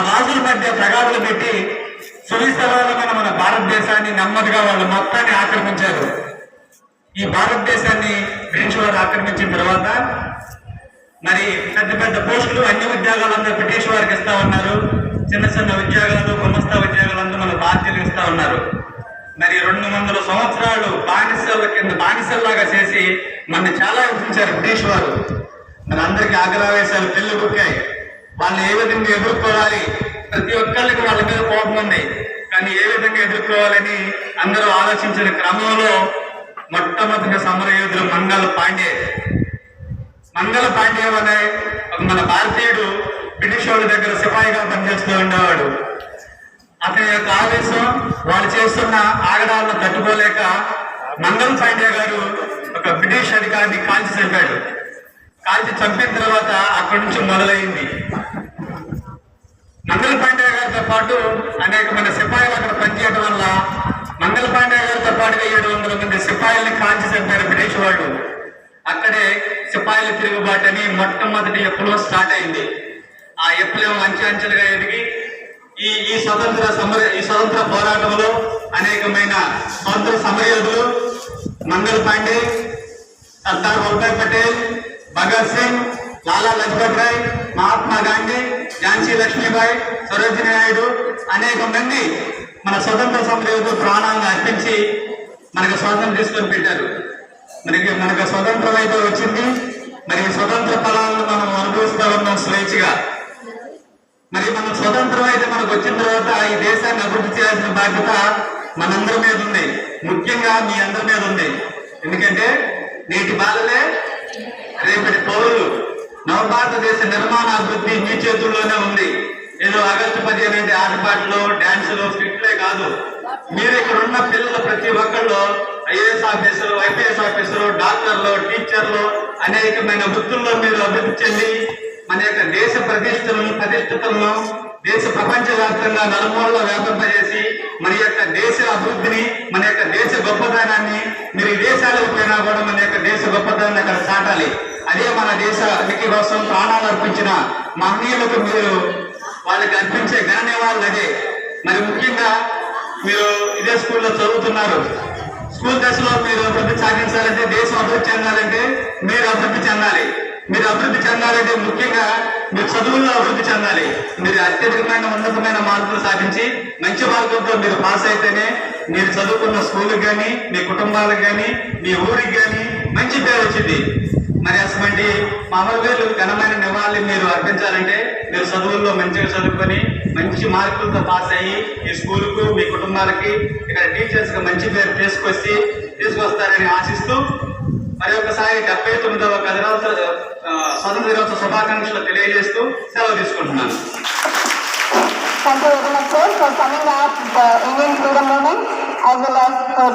రాజుల మధ్య తగాదులు పెట్టి సువిస్తరమైన మన భారతదేశాన్ని నెమ్మదిగా వాళ్ళు మొత్తాన్ని ఆక్రమించారు. ఈ భారతదేశాన్ని బ్రిటిష్ వారు ఆక్రమించిన తర్వాత మరి పెద్ద పెద్ద పోస్టులు అన్ని ఉద్యోగాలందరూ బ్రిటిష్ వారికి ఇస్తా ఉన్నారు. చిన్న చిన్న ఉద్యోగాలు గుమస్తా ఉద్యోగాలందరూ మన బాధ్యతలు ఇస్తా ఉన్నారు. మరి రెండు వందల సంవత్సరాలు బానిసల కింద బానిసల్లాగా చేసి మన చాలా హింసించారు బ్రిటిష్ వారు. మన అందరికీ ఆగ్రహవేశాలు పెళ్ళి బుక్కాయి వాళ్ళు ఏ విధంగా ఎదుర్కోవాలి ప్రతి ఒక్కరికి వాళ్ళ మీద కోపం ఉంది. కానీ ఏ విధంగా ఎదుర్కోవాలని అందరూ ఆలోచించిన క్రమంలో మొట్టమొదటి సమరయోధులు మంగళ పాండే మంగళ పాండే అనే మన భారతీయుడు బ్రిటిష్ వాళ్ళ దగ్గర సిపాయిగా పనిచేస్తూ ఉండేవాడు. అతని యొక్క ఆవేశం వాళ్ళు చేస్తున్న ఆగడాలను తట్టుకోలేక మంగళ పాండే గారు ఒక బ్రిటిష్ అధికారిని కాల్చి చంపాడు. కాల్చి చంపిన తర్వాత అక్కడి నుంచి మొదలైంది. మంగళ పాండే గారితో పాటు అనేకమైన సిపాయిలు అక్కడ పనిచేయడం వల్ల మంగళ పాండే గారితో పాటుగా ఏడు వందల మంది సిపాయిల్ని కాల్చి చంపారు బ్రిటిష్ వాళ్ళు. అక్కడే సిపాయిల తిరుగుబాటు అని మొట్టమొదటి ఎప్పులో స్టార్ట్ అయింది. ఆ ఎప్పులేమో అంచె అంచెలుగా ఎదిగి ఈ ఈ స్వతంత్ర సమర ఈ స్వతంత్ర పోరాటంలో అనేకమైన స్వతంత్ర సమరయోధులు మంగళ పాండే సర్దార్ వల్లభాయ్ పటేల్ భగత్ సింగ్ లాలా లజపత్ రాయ్ మహాత్మా గాంధీ ఝాన్సీ లక్ష్మీబాయి సరోజిని నాయుడు అనేక మంది మన స్వతంత్ర సమరయోధులు ప్రాణాలను అర్పించి మనకు స్వాతంత్రం తీసుకొని పెట్టారు. మనకి మనకు స్వతంత్రం అయితే వచ్చింది. మరి స్వతంత్ర ఫలాలను మనం అనుభవిస్తూ ఉన్నాం స్వేచ్ఛగా. మరి మన స్వతంత్రం అయితే మనకు వచ్చిన తర్వాత ఈ దేశాన్ని అభివృద్ధి చేయాల్సిన బాధ్యత మనందరి మీద ఉంది. ముఖ్యంగా మీ అందరి మీద ఉంది. ఎందుకంటే నేటి బాలలే రేపటి పౌరులు. నవభారతదేశ నిర్మాణ అభివృద్ధి మీ చేతుల్లోనే ఉంది. ఏదో ఆగస్టు పదిహేను అంటే ఆటపాటలు డాన్సులు స్క్రిప్ట్లే కాదు. మీరు ఇక్కడ ఉన్న పిల్లలు ప్రతి ఒక్కళ్ళు ఐఏఎస్ ఆఫీసర్లు ఐపీఎస్ ఆఫీసర్లు డాక్టర్లు టీచర్లు అనేకమైన వృత్తుల్లో మీరు అభివృద్ధి చెంది మన యొక్క దేశ ప్రతిష్టలను ప్రతిష్టతలను దేశ ప్రపంచ వ్యాప్తంగా నలుమూలలో వ్యాపింపజేసి మన యొక్క దేశ అభివృద్ధిని మన యొక్క దేశ గొప్పతనాన్ని మీరు దేశాలకు పోయినా కూడా మన యొక్క దేశ గొప్పతనాన్ని అదే మన దేశ ఉనికి కోసం ప్రాణాలు అర్పించిన మహనీయులకు మీరు వాళ్ళకి అర్పించే ఘన నివాళులు అదే. మరి ముఖ్యంగా మీరు ఇదే స్కూల్లో చదువుతున్నారు. స్కూల్ దశలో మీరు అభివృద్ధి సాధించాలంటే దేశం అభివృద్ధి చెందాలంటే మీరు అభివృద్ధి చెందాలి. మీరు అభివృద్ధి చెందాలంటే ముఖ్యంగా మీరు చదువుల్లో అభివృద్ధి చెందాలి. మీరు అత్యధికమైన ఉన్నతమైన మార్కులు సాధించి మంచి మార్కులతో మీరు పాస్ అయితేనే మీరు చదువుకున్న స్కూల్కి కానీ మీ కుటుంబాలకు కానీ మీ ఊరికి కానీ మంచి పేరు వచ్చింది. మరి అటువంటి మా ఘనమైన నివాళి మీరు అర్పించాలంటే మీరు చదువుల్లో మంచిగా చదువుకొని మంచి మార్కులతో పాస్ అయ్యి ఈ స్కూల్కు మీ కుటుంబాలకి ఇక్కడ టీచర్స్కి మంచి పేరు తీసుకొచ్చి తీసుకొస్తారని ఆశిస్తూ మరి ఒకసారి డెబ్బై తొమ్మిదవ గదిరోత్సవ స్వతంత్ర దినోత్సవ శుభాకాంక్షలు తెలియజేస్తూ సెలవు తీసుకుంటున్నాను. Thank you very much, sir, for the uh, Indian freedom movement as well as for